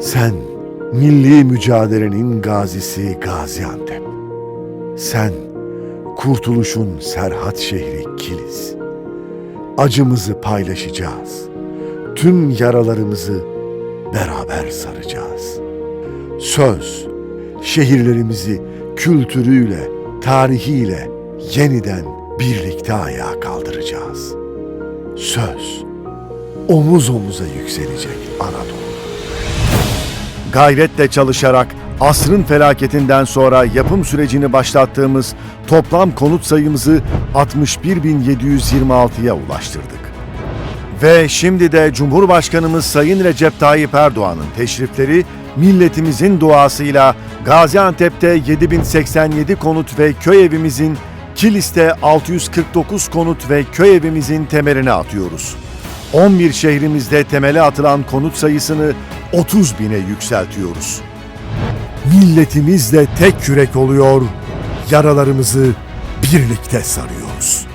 Sen milli mücadelenin gazisi Gaziantep. Sen kurtuluşun Serhat şehri Kilis. Acımızı paylaşacağız. Tüm yaralarımızı beraber saracağız. Söz, şehirlerimizi kültürüyle, tarihiyle yeniden birlikte ayağa kaldıracağız. Söz, omuz omuza yükselecek Anadolu. Gayretle çalışarak asrın felaketinden sonra yapım sürecini başlattığımız toplam konut sayımızı 61.726'ya ulaştırdık. Ve şimdi de Cumhurbaşkanımız Sayın Recep Tayyip Erdoğan'ın teşrifleri milletimizin duasıyla Gaziantep'te 7087 konut ve köy evimizin, Kilis'te 649 konut ve köy evimizin temelini atıyoruz. 11 şehrimizde temele atılan konut sayısını 30 bine yükseltiyoruz. Milletimizle tek yürek oluyor, yaralarımızı birlikte sarıyoruz.